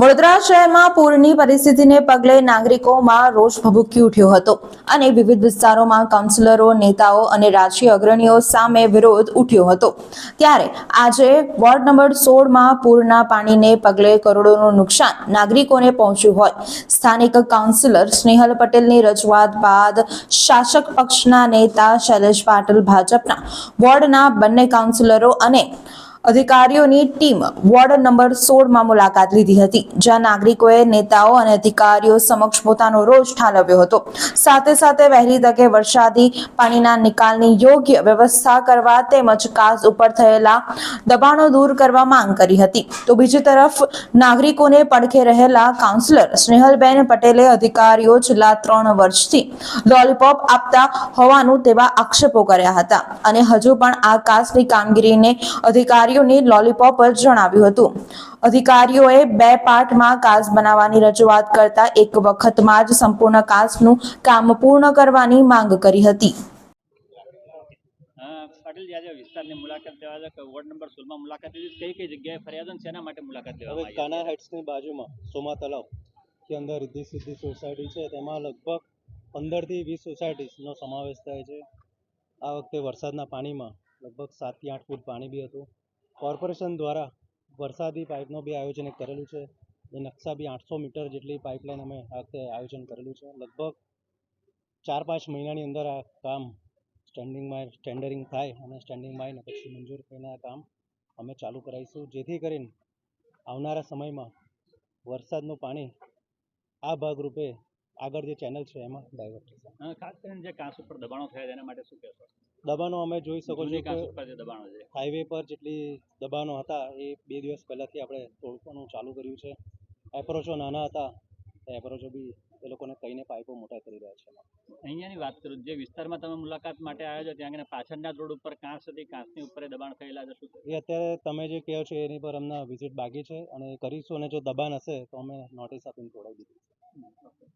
વડોદરા શહેરમાં પૂરની પરિસ્થિતિને પગલે નાગરિકોમાં રોષ ભભૂકી ઉઠ્યો હતો અને વિવિધ વિસ્તારોમાં કાઉન્સિલરો, નેતાઓ અને રાજકીય અગ્રણીઓ સામે વિરોધ ઉઠ્યો હતો. ત્યારે આજે વોર્ડ નંબર સોળમાં પૂરના પાણીને પગલે કરોડોનું નુકસાન નાગરિકોને પહોંચ્યું હોય. સ્થાનિક કાઉન્સિલર સ્નેહલ પટેલની રજૂઆત બાદ શાસક પક્ષના નેતા શૈલેષ પાટીલ ભાજપના વોર્ડના બંને કાઉન્સિલરો અને અધિકારીઓની ટીમ વોર્ડ નંબર સોળમાં મુલાકાત લીધી હતી, જ્યાં નાગરિકોએ નેતાઓ અને અધિકારીઓ સમક્ષ પોતાનો રોષ ઠાલવ્યો હતો. સાથે સાથે વહેલી તકે વરસાદી પાણીના નિકાલની યોગ્ય વ્યવસ્થા કરવા તેમજ કાસ ઉપર થયેલા દબાણો દૂર કરવા માંગ કરી હતી. તો બીજી તરફ, નાગરિકોને પડખે રહેલા કાઉન્સિલર સ્નેહલબેન પટેલે અધિકારીઓ છેલ્લા ત્રણ વર્ષથી લોલીપોપ આપતા હોવાનું તેવા આક્ષેપો કર્યા હતા અને હજુ પણ આ કાસની કામગીરીને અધિકારીઓની લોલીપોપ જ જણાવ્યું હતું. અધિકારીઓએ બે પાર્ટમાં કાસ બનાવવાની રજૂઆત કરતા એક વખતમાં જ સંપૂર્ણ કાસનું કામ પૂર્ણ કરવાની માંગ કરી હતી. પાટીલ આજે વિસ્તારની મુલાકાત લેવા છે. વોર્ડ નંબર સોળમાં મુલાકાત લીધી. કઈ કઈ જગ્યાએ ફરિયાદો અને શેના માટે મુલાકાત હવે કાના હાઇટ્સની બાજુમાં સોમા તલાવ કે અંદર રિદ્ધિ સિદ્ધિ સોસાયટી છે તેમાં લગભગ પંદરથી વીસ સોસાયટીનો સમાવેશ થાય છે. આ વખતે વરસાદના પાણીમાં લગભગ સાતથી આઠ ફૂટ પાણી બી હતું. કોર્પોરેશન દ્વારા વરસાદી પાઇપનો બી આયોજન કરેલું છે. એ નકશા બી આઠસો મીટર જેટલી પાઇપલાઇન અમે આ વખતે આયોજન કરેલું છે. લગભગ ચાર પાંચ મહિનાની અંદર આ કામ સ્ટેન્ડિંગમાં ટેન્ડરિંગ થાય અને સ્ટેન્ડિંગમાં આવીને પછી મંજૂર થઈને આ કામ અમે ચાલુ કરાવીશું. જેથી કરીને આવનારા સમયમાં વરસાદનું પાણી આ ભાગરૂપે આગળ જે ચેનલ છે એમાં ડાયવર્ટ થશે. ખાસ કરીને જે કાંસ ઉપર દબાણો થયા એના માટે શું કહેશો? દબાણો અમે જોઈ શકો છો કે હાઈવે પર જેટલી દબાણો હતા એ બે દિવસ પહેલાંથી આપણે તોડવાનું ચાલુ કર્યું છે. એપ્રોચો નાના હતા એપ્રોચો બી એ લોકોને કહીને પાઇપો મોટા કરી રહ્યા છે અહીંયાની વાત કરું જે વિસ્તારમાં તમે મુલાકાત માટે આવ્યા છો ત્યાં પાછળના રોડ ઉપર કાંસ હતી કાંસની ઉપર દબાણ થયેલા છે શું એ અત્યારે તમે જે કહો છો એની પર અમને વિઝિટ બાકી છે અને કરીશું અને જો દબાણ હશે તો અમે નોટિસ આપીને તોડાવી દીધું